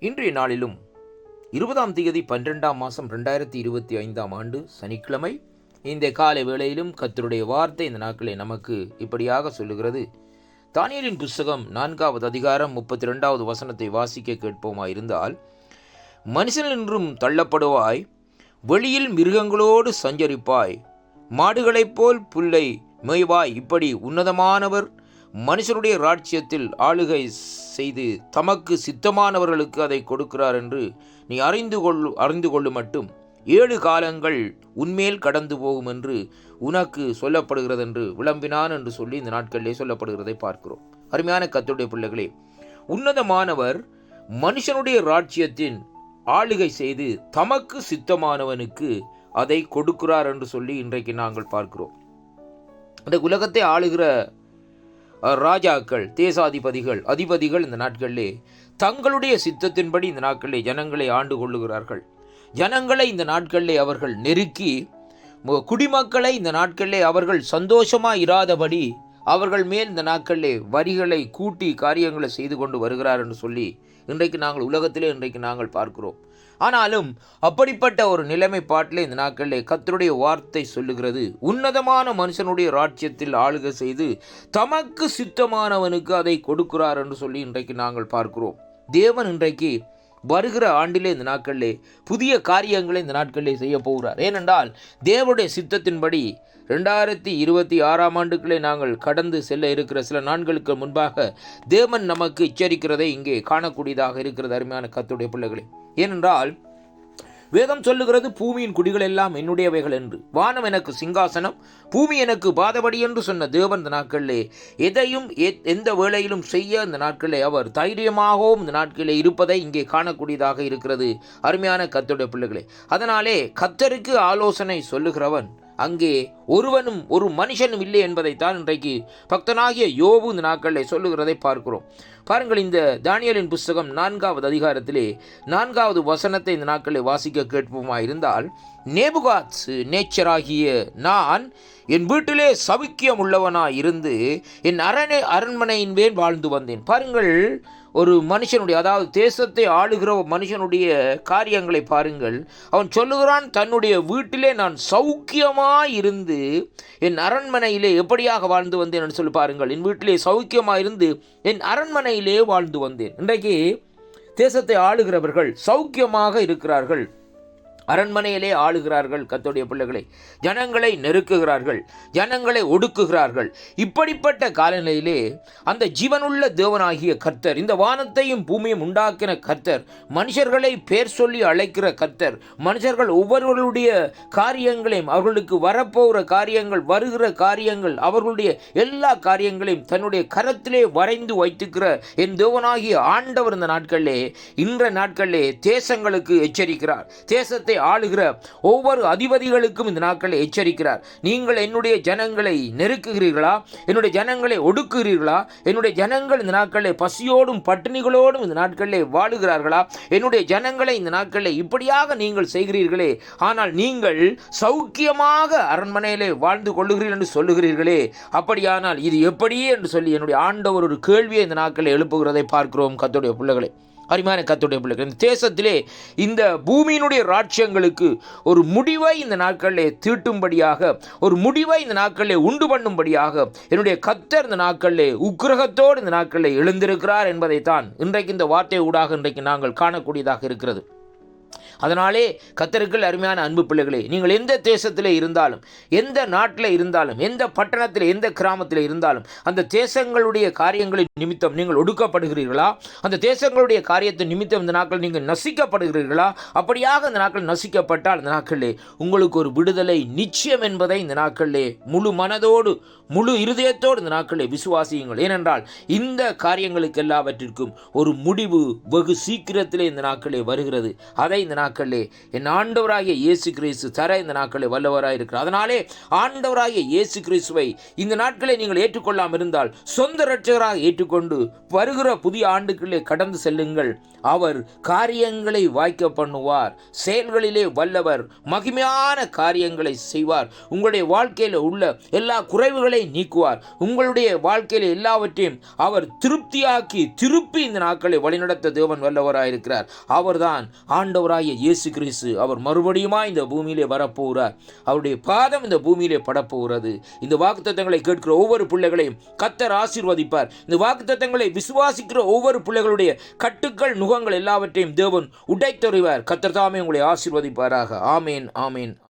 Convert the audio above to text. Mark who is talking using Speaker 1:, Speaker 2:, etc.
Speaker 1: இன்றைய நாளிலும் இருபதாம் தேதி பன்னிரெண்டாம் மாதம் ரெண்டாயிரத்தி இருபத்தி ஐந்தாம் ஆண்டு சனிக்கிழமை. இந்த காலை வேளையிலும் கத்தருடைய வார்த்தை இந்த நாட்களை நமக்கு இப்படியாக சொல்லுகிறது. தானியலின் புஸ்தகம் நான்காவது அதிகாரம் முப்பத்தி ரெண்டாவது வசனத்தை வாசிக்க கேட்போமாயிருந்தால் இருந்தால் தள்ளப்படுவாய் வெளியில் மிருகங்களோடு சஞ்சரிப்பாய் மாடுகளைப் போல் புல்லை மேய்வாய் இப்படி உன்னதமானவர் மனுஷனுடைய ராட்சியத்தில் ஆளுகை செய்து தமக்கு சித்தமானவர்களுக்கு அதை கொடுக்கிறார் என்று நீ அறிந்து கொள்ளு அறிந்து கொள்ளு மட்டும். ஏழு காலங்கள் உன்மேல் கடந்து போகும் என்று உனக்கு சொல்லப்படுகிறது என்று விளம்பினான் என்று சொல்லி இந்த நாட்களிலே சொல்லப்படுகிறதை பார்க்கிறோம். அருமையான கத்துடைய பிள்ளைகளே உன்னதமானவர் மனுஷனுடைய ராட்சியத்தின் ஆளுகை செய்து தமக்கு சித்தமானவனுக்கு அதை கொடுக்கிறார் என்று சொல்லி இன்றைக்கு நாங்கள் பார்க்கிறோம். இந்த உலகத்தை ஆளுகிற ராஜாக்கள் தேசாதிபதிகள் அதிபதிகள் இந்த நாட்களிலே தங்களுடைய சித்தத்தின்படி இந்த நாட்களிலே ஜனங்களை ஆண்டு கொள்ளுகிறார்கள். ஜனங்களை இந்த நாட்களிலே அவர்கள் நெருக்கி குடிமக்களை இந்த நாட்களிலே அவர்கள் சந்தோஷமாக இராதபடி அவர்கள் மேல் இந்த நாட்களிலே வரிகளை கூட்டி காரியங்களை செய்து கொண்டு வருகிறார் என்று சொல்லி இன்றைக்கு நாங்கள் உலகத்திலே இன்றைக்கு நாங்கள் பார்க்கிறோம். ஆனாலும் அப்படிப்பட்ட ஒரு நிலைமைப்பாட்டில் இந்த நாட்களில் கத்தருடைய வார்த்தை சொல்லுகிறது. உன்னதமான மனுஷனுடைய ராட்சியத்தில் ஆளுக செய்து தமக்கு சித்தமானவனுக்கு அதை கொடுக்கிறார் என்று சொல்லி இன்றைக்கு நாங்கள் பார்க்கிறோம். தேவன் இன்றைக்கு வருகிற ஆண்டிலே இந்த நாட்களிலே புதிய காரியங்களை இந்த நாட்களிலே செய்ய போகிறார். ஏனென்றால் தேவனுடைய சித்தத்தின்படி ரெண்டாயிரத்தி இருபத்தி ஆறாம் ஆண்டுகளே நாங்கள் கடந்து செல்ல இருக்கிற சில நாட்களுக்கு முன்பாக தேவன் நமக்கு எச்சரிக்கிறதை இங்கே காணக்கூடியதாக இருக்கிறது அருமையான கத்துடைய பிள்ளைகளே. ஏனென்றால் வேதம் சொல்லுகிறது பூமியின் குடிகள் எல்லாம் என்னுடையவைகள் என்று. வானம் எனக்கு சிங்காசனம் பூமி எனக்கு பாதபடி என்று சொன்ன தேவன் இந்த நாட்களிலே எதையும் எந்த வேளையிலும் செய்ய இந்த நாட்களிலே அவர் தைரியமாகவும் இந்த நாட்களிலே இருப்பதை இங்கே காணக்கூடியதாக இருக்கிறது. அருமையான கத்தருடைய பிள்ளைகளே அதனாலே கத்தருக்கு ஆலோசனை சொல்லுகிறவன் அங்கே ஒருவனும் ஒரு மனுஷனும் இல்லை என்பதைத்தான் இன்றைக்கு பக்தனாகிய யோபு இந்த நாட்களில் சொல்லுகிறதை பார்க்கிறோம். பாருங்கள் இந்த தானியலின் புஸ்தகம் நான்காவது அதிகாரத்திலே நான்காவது வசனத்தை இந்த நாட்களில் வாசிக்க கேட்போமா இருந்தால் நேபுகாட்ஸ் நேச்சராகிய நான் என் வீட்டிலே சவிக்கியம் உள்ளவனாய் இருந்து என் அரணை அரண்மனையின் மேல் வாழ்ந்து வந்தேன். பாருங்கள் ஒரு மனுஷனுடைய அதாவது தேசத்தை ஆளுகிற மனுஷனுடைய காரியங்களை பாருங்கள். அவன் சொல்லுகிறான் தன்னுடைய வீட்டிலே நான் சௌக்கியமாய் இருந்து என் அரண்மனையிலே எப்படியாக வாழ்ந்து வந்தேன் என்று சொல்லி பாருங்கள். என் வீட்டிலே சௌக்கியமாக இருந்து என் அரண்மனையிலே வாழ்ந்து வந்தேன். இன்றைக்கு தேசத்தை ஆளுகிறவர்கள் சௌக்கியமாக இருக்கிறார்கள். அரண்மனையிலே ஆளுகிறார்கள் கத்தோடைய பிள்ளைகளை. ஜனங்களை நெருக்குகிறார்கள் ஜனங்களை ஒடுக்குகிறார்கள். இப்படிப்பட்ட காலநிலையிலே அந்த ஜீவனுள்ள தேவனாகிய கர்த்தர் இந்த வானத்தையும் பூமியும் உண்டாக்கின கர்த்தர் மனுஷர்களை பேர் சொல்லி அழைக்கிற கர்த்தர் மனுஷர்கள் ஒவ்வொருவருடைய காரியங்களையும் அவர்களுக்கு வரப்போகிற காரியங்கள் வருகிற காரியங்கள் அவர்களுடைய எல்லா காரியங்களையும் தன்னுடைய கரத்திலே வரைந்து வைத்துக்கிற என் தேவனாகிய ஆண்டவர் இந்த நாட்களிலே இன்ற நாட்களிலே தேசங்களுக்கு எச்சரிக்கிறார். தேசத்தை ஆளுகிற ஒவ்வொரு அதிபதிகளுக்கும் இந்த நாட்களை எச்சரிக்கிறார். நீங்கள் என்னுடைய ஜனங்களை நெருக்குகிறீர்களா? என்னுடைய ஜனங்களை ஒடுக்குகிறீர்களா? என்னுடைய ஜனங்கள் இந்த நாட்களில் பசியோடும் பட்டினிகளோடும் இந்த நாட்களிலே வாழுகிறார்களா? என்னுடைய ஜனங்களை இந்த நாட்களில் இப்படியாக நீங்கள் செய்கிறீர்களே. ஆனால் நீங்கள் சௌக்கியமாக அரண்மனையிலே வாழ்ந்து கொள்ளுகிறீர்கள் என்று சொல்லுகிறீர்களே. அப்படியானால் இது எப்படியே என்று சொல்லி என்னுடைய ஆண்டவர் ஒரு கேள்வியை இந்த நாட்களில் எழுப்புகிறதை பார்க்கிறோம் கத்துடைய பிள்ளைகளை. அருமையான கத்துடைய பிள்ளைகள். இந்த தேசத்திலே இந்த பூமியினுடைய ராட்சியங்களுக்கு ஒரு முடிவை இந்த நாட்களிலே தீட்டும்படியாக ஒரு முடிவை இந்த நாட்களிலே உண்டு பண்ணும்படியாக என்னுடைய கத்தர் இந்த நாட்களிலே உக்கிரகத்தோடு இந்த நாட்களிலே எழுந்திருக்கிறார் என்பதைத்தான் இன்றைக்கு இந்த வார்த்தை ஊடாக இன்றைக்கு நாங்கள் காணக்கூடியதாக இருக்கிறது. அதனாலே கத்தருக்குள் அருமையான அன்பு பிள்ளைகளே நீங்கள் எந்த தேசத்தில் இருந்தாலும் எந்த நாட்டில் இருந்தாலும் எந்த பட்டணத்தில் எந்த கிராமத்தில் இருந்தாலும் அந்த தேசங்களுடைய காரியங்களின் நிமித்தம் நீங்கள் ஒடுக்கப்படுகிறீர்களா? அந்த தேசங்களுடைய காரியத்தின் நிமித்தம் இந்த நாட்கள் நீங்கள் நசிக்கப்படுகிறீர்களா? அப்படியாக இந்த நாட்கள் நசிக்கப்பட்டால் இந்த நாட்களிலே உங்களுக்கு ஒரு விடுதலை நிச்சயம் என்பதை இந்த நாட்களிலே முழு மனதோடு முழு இருதயத்தோடு இந்த நாட்களை விசுவாசியுங்கள். ஏனென்றால் இந்த காரியங்களுக்கு எல்லாவற்றிற்கும் ஒரு முடிவு வெகு சீக்கிரத்திலே இந்த நாட்களே வருகிறது. அதை இந்த நாட்கள் நாட்களிலே என் ஆண்டவராகிய இயேசு கிறிஸ்து தர இந்த நாட்களில் வல்லவராக இருக்கிறார். அதனாலே ஆண்டவராகிய இயேசு கிறிஸ்துவை இந்த நாட்களை நீங்கள் ஏற்றுக்கொள்ளாமல் இருந்தால் சொந்த இரட்சகராக ஏற்றுக்கொண்டு வருகிற புதிய ஆண்டுகளிலே கடந்து செல்லுங்கள். அவர் காரியங்களை வாய்க்க பண்ணுவார். செயல்களிலே வல்லவர் மகிமையான காரியங்களை செய்வார். உங்களுடைய வாழ்க்கையில் உள்ள எல்லா குறைவுகளை நீக்குவார். உங்களுடைய வாழ்க்கையில் எல்லாவற்றையும் அவர் திருப்தியாக்கி திருப்பி இந்த நாட்களை வழிநடத்த தேவன் வல்லவராயிருக்கிறார். அவர்தான் ஆண்டவராகிய இயேசு கிறிஸ்து அவர் மறுபடியுமா இந்த பூமியிலே வரப்போகிறார் அவருடைய பாதம் இந்த பூமியிலே படப்போகிறது இந்த வாக்குத்தத்தங்களை கேட்கிற ஒவ்வொரு பிள்ளைகளையும் கத்தர் ஆசீர்வதிப்பார். இந்த வாக்குத்தத்தங்களை விசுவாசிக்கிற ஒவ்வொரு பிள்ளைகளுடைய கட்டுக்கள் நுகங்கள் எல்லாவற்றையும் தேவன் உடைத்தறிவார். கத்தர் தாமே உங்களை ஆசீர்வதிப்பாராக. ஆமேன் ஆமேன்.